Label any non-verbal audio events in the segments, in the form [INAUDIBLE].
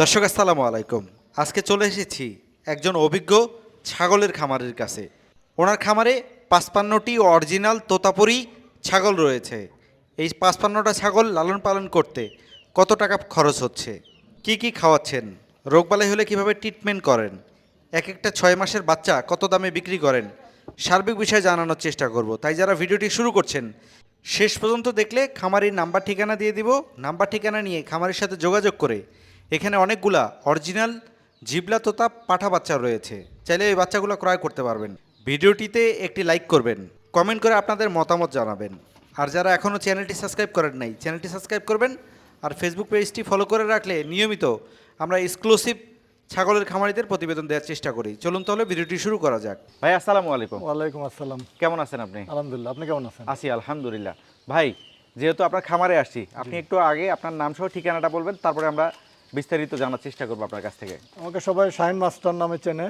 দর্শক, আসসালামু আলাইকুম। আজকে চলে এসেছি একজন অভিজ্ঞ ছাগলের খামারের কাছে। ওনার খামারে পাঁচপান্নটি অরিজিনাল তোতাপুরি ছাগল রয়েছে। এই পাঁচপান্নটা ছাগল লালন পালন করতে কত টাকা খরচ হচ্ছে? কি কি খাওয়াচ্ছেন? রোগবালাই হলে কীভাবে ট্রিটমেন্ট করেন? এক একটা ছয় মাসের বাচ্চা কত দামে বিক্রি করেন? সার্বিক বিষয়ে জানানোর চেষ্টা করব। তাই যারা ভিডিওটি শুরু করছেন, শেষ পর্যন্ত দেখলে খামারির নাম্বার ঠিকানা দিয়ে দিব। নাম্বার ঠিকানা নিয়ে খামারের সাথে যোগাযোগ করে এখানে অনেকগুলা অরিজিনাল জিবলা তোতা পাঠা বাচ্চা রয়েছে। চাইলে এই বাচ্চাগুলো ক্রয় করতে পারবেন। ভিডিওটিতে একটি লাইক করবেন। কমেন্ট করে আপনাদের মতামত জানাবেন। আর যারা এখনও চ্যানেলটি সাবস্ক্রাইব করেন নাই চ্যানেলটি সাবস্ক্রাইব করবেন। আর ফেসবুক পেজটি ফলো করে রাখলে নিয়মিত আমরা এক্সক্লুসিভ ছাগলের খামারিদের প্রতিবেদন দেওয়ার চেষ্টা করি। চলুন তাহলে ভিডিওটি শুরু করা যাক। ভাই আসসালামু আলাইকুম। ওয়ালাইকুম আসসালাম। কেমন আছেন আপনি? আলহামদুলিল্লাহ আপনি কেমন আছেন? আছি আলহামদুলিল্লাহ। ভাই যেহেতু আপনার খামারে আসছি আপনি একটু আগে আপনার নাম সহ ঠিকানাটা বলবেন তারপরে আমরা বিস্তারিত জানার চেষ্টা করব আপনার কাছ থেকে। আমাকে সবাই শাহিন মাস্টার নামে চেনে।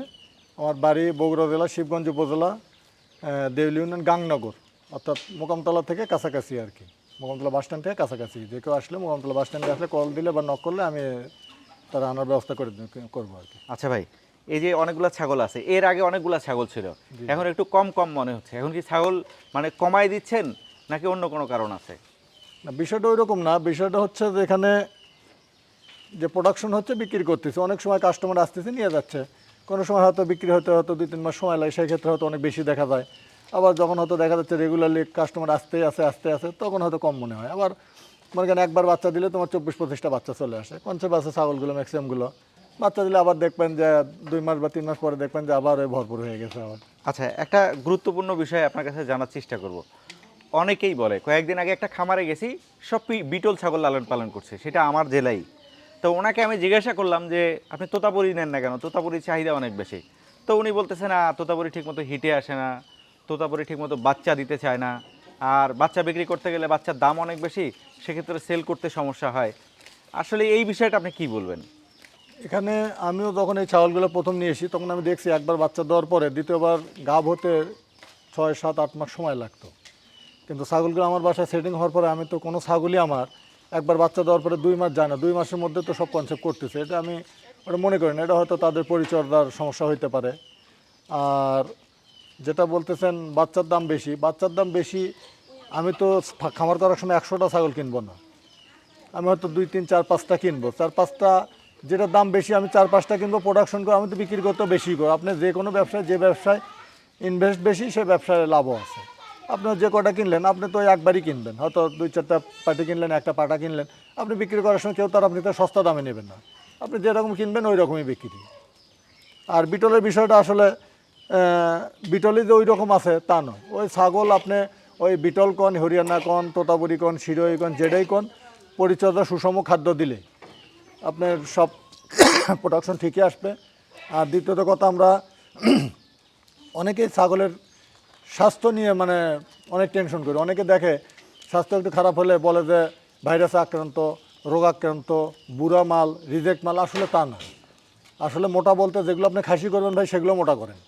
আমার বাড়ি বগুড়া জেলা শিবগঞ্জ উপজেলা দেউলি ইউনিয়ন গাংনগর। অর্থাৎ মোকামতলা থেকে কাছাকাছি আর কি। মোকামতলা বাস স্ট্যান্ড থেকে কাছাকাছি। যে কেউ আসলে মোকামতলা বাস স্ট্যান্ডে আসলে কল দিলে বা নক করলে আমি তারা আনার ব্যবস্থা করে করব আর কি। আচ্ছা ভাই এই যে অনেকগুলো ছাগল আছে এর আগে অনেকগুলো ছাগল ছিল। এখন একটু কম কম মনে হচ্ছে। এখন কি ছাগল মানে কমাই দিচ্ছেন নাকি অন্য কোনো কারণ আছে? না বিষয়টা ওই রকম না। বিষয়টা হচ্ছে যে এখানে যে প্রোডাকশন হচ্ছে, বিক্রি করতেছে। অনেক সময় কাস্টমার আসতেছে, নিয়ে যাচ্ছে। কোনো সময় হয়তো বিক্রি হতে, হয়তো দুই, তিন মাস সময় লাগে সেই ক্ষেত্রে হয়তো অনেক বেশি দেখা যায়। আবার যখন হয়তো দেখা যাচ্ছে রেগুলারলি কাস্টমার আসতেই আসে, আসতে আসে, তখন হয়তো কম মনে হয়। আবার মনে করেন একবার বাচ্চা দিলে তোমার চব্বিশ, পঁচিশটা বাচ্চা চলে আসে। কনসেপ্ট আছে ছাগলগুলো, ম্যাক্সিমামগুলো। বাচ্চা দিলে আবার দেখবেন যে দুই মাস বা তিন মাস পরে দেখবেন যে আবার ভরপুর হয়ে গেছে আবার। আচ্ছা একটা গুরুত্বপূর্ণ বিষয় আপনার কাছে জানার চেষ্টা করব। অনেকেই বলে, কয়েকদিন আগে একটা খামারে গেছি, সব বিটল ছাগল লালন পালন করছে। সেটা আমার জেলাই তো ওনাকে আমি জিজ্ঞাসা করলাম যে, আপনি তোতাপুরি নেন না কেন? তোতাপুরির চাহিদা অনেক বেশি। তো উনি বলতেছে, না, তোতাপুরি ঠিকমতো হিটে আসে না, তোতাপুরি ঠিকমতো বাচ্চা দিতে চায় না। আর বাচ্চা বিক্রি করতে গেলে বাচ্চার দাম অনেক বেশি, সেক্ষেত্রে সেল করতে সমস্যা হয়। আসলে এই বিষয়টা আপনি কি বলবেন? এখানে আমিও যখন এই ছাগলগুলো প্রথম নিয়ে এসি তখন আমি দেখছি একবার বাচ্চা দেওয়ার পরে দ্বিতীয়বার গাভ হতে ছয়, সাত, আট মাস সময় লাগতো। কিন্তু ছাগলগুলো আমার বাসায় সেটিং হওয়ার পরে আমি তো কোনো ছাগলই আমার একবার বাচ্চা দেওয়ার পরে দুই মাস যায় না, দুই মাসের মধ্যে তো সব কনসেপ্ট করতেছে। এটা আমি ওটা মনে করি না, এটা হয়তো তাদের পরিচর্যার সমস্যা হইতে পারে। আর যেটা বলতেছেন বাচ্চার দাম বেশি, বাচ্চার দাম বেশি, আমি তো খামার করার সময় একশোটা ছাগল কিনবো না। আমি হয়তো দুই তিন, চার পাঁচটা কিনবো। চার পাঁচটা যেটা দাম বেশি, আমি চার পাঁচটা কিনবো প্রোডাকশন করে, আমি তো বিক্রি করতে বেশি করো। আপনি যে কোনো ব্যবসায়, যে ব্যবসায় ইনভেস্ট বেশি, সে ব্যবসায় লাভও আছে। আপনার যে কটা কিনলেন, আপনি তো একবারই কিনবেন। হয়তো দুই চারটা পাটি কিনলেন, একটা পাটা কিনলেন। আপনি বিক্রি করার সময় কেউ তার আপনি তো সস্তা দামে নেবেন না। আপনি যেরকম কিনবেন ওই রকমই বিক্রি। আর বিটলের বিষয়টা আসলে বিটলই যে ওই রকম আছে, তা নয়। ওই ছাগল আপনি, ওই বিটল কন, হরিয়ানা কন, তোতাপুরি কন শিরোই কন, জেডাই কন, পরিচর্যা সুষম খাদ্য দিলে আপনার সব [COUGHS] প্রোডাকশন ঠিকই আসবে। আর দ্বিতীয়ত কথা আমরা, [COUGHS] অনেকেই ছাগলের স্বাস্থ্য নিয়ে মানে অনেক টেনশন করি। অনেকে দেখে স্বাস্থ্য একটু খারাপ হলে বলে যে ভাইরাসে আক্রান্ত, রোগাক্রান্ত, বুড়া মাল, রিজেক্ট মাল আসলে তা না। আসলে মোটা বলতে যেগুলো আপনি খাসি করবেন ভাই সেগুলো মোটা করেন।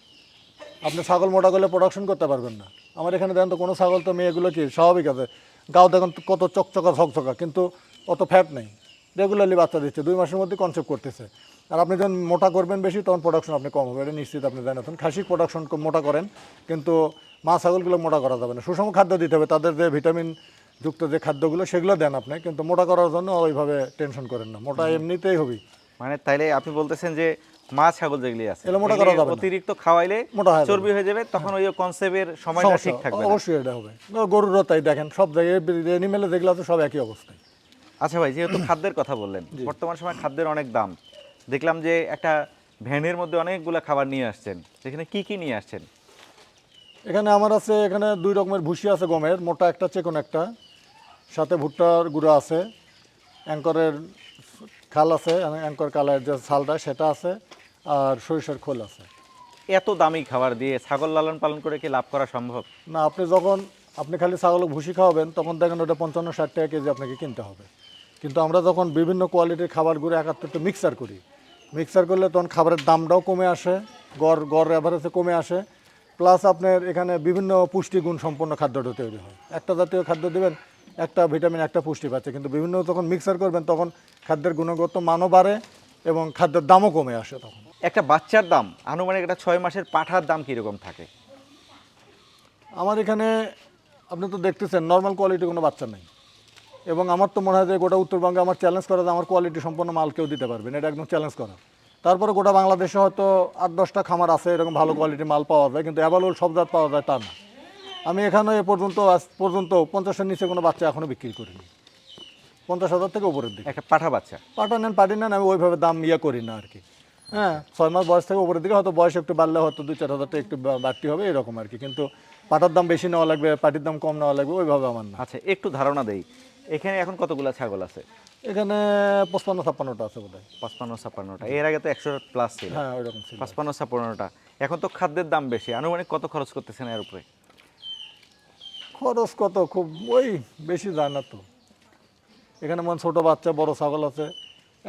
আপনি ছাগল মোটা করলে প্রোডাকশন করতে পারবেন না। আমার এখানে দেখেন তো কোনো ছাগল তো মেয়েগুলো কি স্বাভাবিক আছে? গাও দেখেন কত চকচকা, ঝকঝকা, কিন্তু অত ফ্যাট নেই। রেগুলারলি বাচ্চা দিচ্ছে, দুই মাসের মধ্যে কনসেপ্ট করতেছে। আর আপনি যখন মোটা করবেন বেশি, তখন প্রোডাকশন আপনি কম হবে। এটা নিশ্চিত আপনি জানেন। তখন খাসি প্রোডাকশন মোটা করেন, কিন্তু মা ছাগলগুলো মোটা করা যাবে না। সুষম খাদ্য দিতে হবে। তাদের যে ভিটামিন যুক্ত যে খাদ্যগুলো সেগুলো দেন আপনি কিন্তু মোটা করার জন্য ওইভাবে টেনশন করেন না। মোটা এমনিতেই হবেই মানে তাইলে আপনি বলতেছেন যে মা ছাগল যেগুলি আছে মোটা করা যাবে অতিরিক্ত খাওয়াইলে মোটা চর্বি হয়ে যাবে তখন ওই কনসেপ্টের সময়টা ঠিক থাকবে অবশ্যই এটা হবে। গরুরও তাই দেখেন সব জায়গায় এনিমেলে যেগুলো আছে সব একই অবস্থায় আচ্ছা ভাই যেহেতু খাদ্যের কথা বললেন বর্তমান সময় খাদ্যের অনেক দাম। দেখলাম যে একটা ভ্যানের মধ্যে অনেকগুলো খাবার নিয়ে আসছেন। সেখানে কি কি নিয়ে আসছেন? এখানে আমার আছে এখানে দুই রকমের ভুসি আছে গমের মোটা একটা চেকন একটা। সাথে ভুট্টার গুঁড়ো আছে অ্যাঙ্করের খাল আছে অ্যাঙ্কর কালের যে ছালটা সেটা আছে আর সরিষার খোল আছে। এত দামি খাবার দিয়ে ছাগল লালন পালন করে কি লাভ করা সম্ভব? না আপনি যখন আপনি খালি ছাগল ভুসি খাওয়াবেন তখন দেখেন ওটা পঞ্চান্ন ষাট টাকা কেজি আপনাকে কিনতে হবে। কিন্তু আমরা যখন বিভিন্ন কোয়ালিটির খাবার খাবারগুলো একাত্তরটা মিক্সার করি মিক্সার করলে তখন খাবারের দামটাও কমে আসে গড় গড় অ্যাভারেজে কমে আসে প্লাস আপনার এখানে বিভিন্ন পুষ্টিগুণ সম্পন্ন খাদ্যটা তৈরি হয়। একটা জাতীয় খাদ্য দেবেন একটা ভিটামিন একটা পুষ্টি পাচ্ছে। কিন্তু বিভিন্ন যখন মিক্সার করবেন তখন খাদ্যের গুণগত মানও বাড়ে এবং খাদ্যের দামও কমে আসে তখন। একটা বাচ্চার দাম আনুমানিক একটা ছয় মাসের পাঠার দাম কীরকম থাকে? আমার এখানে আপনি তো দেখতেছেন নর্মাল কোয়ালিটি কোনো বাচ্চা নেই। এবং আমার তো মনে হয় যে গোটা উত্তরবঙ্গে আমার চ্যালেঞ্জ করা যে আমার কোয়ালিটি সম্পন্ন মাল কেউ দিতে পারবে না এটা একদম চ্যালেঞ্জ করা। তারপরে গোটা বাংলাদেশে হয়তো আট দশটা খামার আছে এরকম ভালো কোয়ালিটির মাল পাওয়া যায় কিন্তু অ্যাভেলেবল সব জাত পাওয়া যায় তা না। আমি এখানে এ পর্যন্ত আজ পর্যন্ত পঞ্চাশের নিচে কোনো বাচ্চা এখনও বিক্রি করিনি। পঞ্চাশ হাজার থেকে উপরের দিকে। একটা পাঠা বাচ্চা? পাঠা নেন পাটি নেন আমি ওইভাবে দাম ইয়ে করি না আর কি। হ্যাঁ ছয় মাস বয়স থেকে উপরের দিকে হয়তো বয়স একটু বাড়লে হয়তো দুই চার হাজারটা একটু বাড়তি হবে এরকম আর কি। কিন্তু পাটার দাম বেশি নেওয়া লাগবে পাটির দাম কম নেওয়া লাগবে ওইভাবে আমার না। আচ্ছা একটু ধারণা দেই। এখানে এখন কতগুলো ছাগল আছে? এখানে পঁচপান্ন ছাপ্পান্নটা আছে বোধ হয় পাঁচপান্ন ছাপ্পান্নটা। এর আগে তো একশো প্লাস ছিল। হ্যাঁ ওইরকম ছিল। পাঁচপান্ন ছাপ্পান্নটা। এখন তো খাদ্যের দাম বেশি। আনুমানিক কত খরচ করতেছেন এর উপরে? খরচ কত? খুব ওই বেশি যায় না তো। এখানে মানে ছোটো বাচ্চা বড় ছাগল আছে।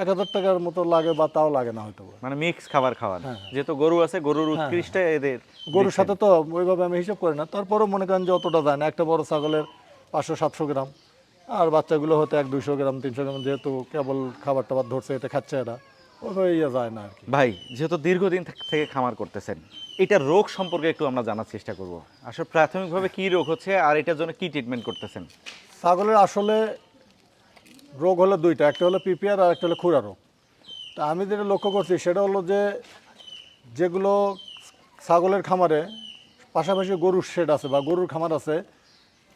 এক হাজার টাকার মতো লাগে বা তাও লাগে না হয়তো। মানে মিক্স খাবার খাওয়ান। যেহেতু গরু আছে গরুর উৎকৃষ্ট এদের গরুর সাথে তো ওইভাবে আমি হিসাব করি না। তারপরেও মনে করেন যে অতটা যায় না। একটা বড় ছাগলের পাঁচশো সাতশো গ্রাম। আর বাচ্চাগুলো হয়তো এক দুশো গ্রাম তিনশো গ্রাম যেহেতু কেবল খাবার টাবার ধরছে এতে খাচ্ছে এরা ইয়ে যায় না আর কি। ভাই যেহেতু দীর্ঘদিন থেকে খামার করতেছেন এটা রোগ সম্পর্কে একটু আমরা জানার চেষ্টা করব। আসলে প্রাথমিকভাবে কি রোগ হচ্ছে আর এটার জন্য কি ট্রিটমেন্ট করতেছেন? ছাগলের আসলে রোগ হলো দুইটা একটা হলো পিপিআর আর একটা হলো খুরা রোগ। তা আমি যেটা লক্ষ্য করছি সেটা হলো যে যেগুলো ছাগলের খামারে পাশাপাশি গরুর শেড আছে বা গরুর খামার আছে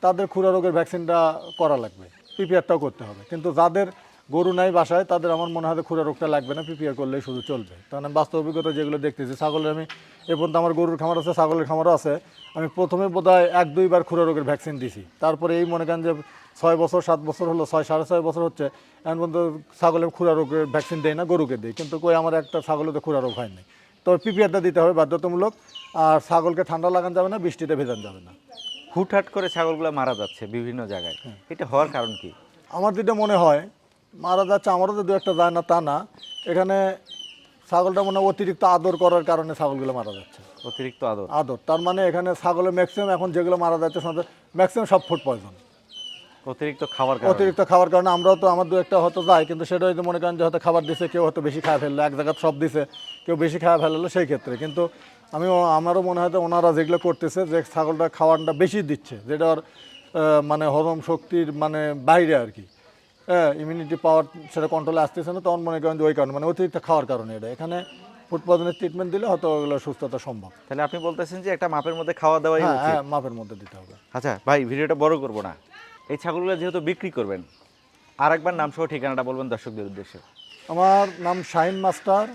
তাদের খুরা রোগের ভ্যাকসিনটা করা লাগবে পিপিআরটাও করতে হবে। কিন্তু যাদের গরু নাই বাসায়, তাদের আমার মনে হয় খুরা রোগটা লাগবে না পিপিআর করলেই শুধু চলবে। কারণ আমি বাস্তব অভিজ্ঞতা যেগুলো দেখতেছি, ছাগলের আমি, এ পর্যন্ত আমার গরুর খামার আছে, ছাগলের খামারও আছে, আমি প্রথমে বোধহয় এক, দুইবার খুরা রোগের ভ্যাকসিন দিছি। তারপরে এই মনে করেন যে ছয় বছর, সাত বছর হলো, ছয়, সাড়ে ছয় বছর হচ্ছে, এখন পর্যন্ত ছাগলের খুরা রোগের ভ্যাকসিন দেয় না, গরুকে দিই। কিন্তু কই আমার একটা ছাগলের তো খুরা রোগ হয়নি তবে পিপিআরটা দিতে হবে বাধ্যতামূলক, আর ছাগলকে ঠান্ডা লাগানো যাবে না, বৃষ্টিতে ভেজান যাবে না। হুটহাট করে ছাগলগুলো মারা যাচ্ছে বিভিন্ন জায়গায়। এটা হওয়ার কারণ কি? আমার যেটা মনে হয় মারা যাচ্ছে আমারও যে দু একটা যায় না তা না। এখানে ছাগলটা মনে হয় অতিরিক্ত আদর করার কারণে ছাগলগুলো মারা যাচ্ছে। অতিরিক্ত আদর? আদর। তার মানে এখানে ছাগলের ম্যাক্সিমাম এখন যেগুলো মারা যাচ্ছে ম্যাক্সিমাম সব ফুড পয়জন অতিরিক্ত খাবার অতিরিক্ত খাবার কারণে আমরাও তো আমার দু একটা হয়তো যাই কিন্তু সেটা হয়তো মনে করেন যে হয়তো খাবার দিছে কেউ হয়তো বেশি খায় ফেলল এক জায়গায় সব দিছে কেউ বেশি খাওয়া ফেলল সেই ক্ষেত্রে। কিন্তু আমি আমারও মনে হয় ওনারা যেগুলো করতেছে যে ছাগলটা খাওয়ারটা বেশি দিচ্ছে যেটা ওর, মানে হজম শক্তির মানে বাইরে আর কি। হ্যাঁ ইমিউনিটি পাওয়ার সেটা কন্ট্রোলে আসতেছে না তখন মনে করেন যে ওই কারণে মানে অতিরিক্ত খাওয়ার কারণে এটা। এখানে ফুড পয়জনের ট্রিটমেন্ট দিলে হয়তো ওগুলো সুস্থতা সম্ভব। তাহলে আপনি বলতেছেন যে একটা মাপের মধ্যে খাওয়া দাওয়াই হ্যাঁ হ্যাঁ মাপের মধ্যে দিতে হবে। আচ্ছা ভাই ভিডিওটা বড় করব না। এই ছাগলগুলো যেহেতু বিক্রি করবেন আরেকবার নাম সহ ঠিকানাটা বলবেন দর্শকদের উদ্দেশ্যে। আমার নাম শাহিন মাস্টার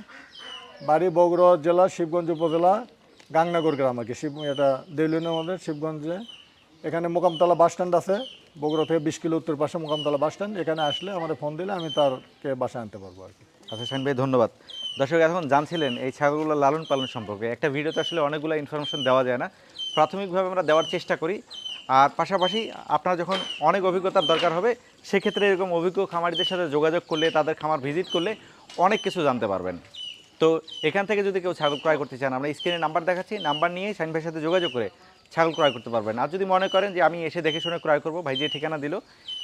বাড়ি বগুড়া জেলা, শিবগঞ্জ উপজেলা, গাংনাগর গ্রাম আর কি। শিব এটা দেউলিনের মধ্যে, শিবগঞ্জে। এখানে মোকামতলা বাস স্ট্যান্ড আছে। বগুড়া থেকে বিশ কিলো উত্তর পাশে মোকামতলা বাস স্ট্যান্ড। এখানে আসলে আমার ফোন দিলে আমি তারকে বাসায় আনতে পারব আর কি। আচ্ছা শাহিন ভাই, ধন্যবাদ। দর্শক, এখন জানছিলেন এই ছাগলগুলো লালন পালন সম্পর্কে। একটা ভিডিওতে আসলে অনেকগুলো ইনফরমেশন দেওয়া যায় না। প্রাথমিকভাবে আমরা দেওয়ার চেষ্টা করি। আর পাশাপাশি আপনার যখন অনেক অভিজ্ঞতার দরকার হবে, সেক্ষেত্রে এরকম অভিজ্ঞ খামারিদের সাথে যোগাযোগ করলে, তাদের খামার ভিজিট করলে অনেক কিছু জানতে পারবেন। তো এখান থেকে যদি কেউ ছাগল ক্রয় করতে চান, আমরা স্ক্রিনে নাম্বার দেখাচ্ছি, নাম্বার নিয়ে শাহিন ভাইয়ের সাথে যোগাযোগ করে ছাগল ক্রয় করতে পারবেন। আর যদি মনে করেন যে আমি এসে দেখে শুনে ক্রয় করব, ভাই যে ঠিকানা দিল,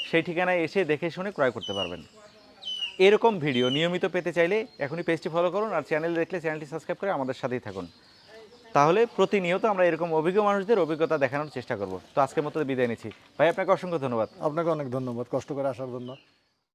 সেই ঠিকানায় এসে দেখে শুনে ক্রয় করতে পারবেন। এরকম ভিডিও নিয়মিত পেতে চাইলে এখনই পেজটি ফলো করুন আর চ্যানেল দেখলে চ্যানেলটি সাবস্ক্রাইব করে আমাদের সাথেই থাকুন। তাহলে প্রতিনিয়ত আমরা এরকম অভিজ্ঞ মানুষদের অভিজ্ঞতা দেখানোর চেষ্টা করব। তো আজকের মতো বিদায় নিচ্ছি। ভাই, আপনাকে অসংখ্য ধন্যবাদ। আপনাকে অনেক ধন্যবাদ। কষ্ট করে আসার জন্য।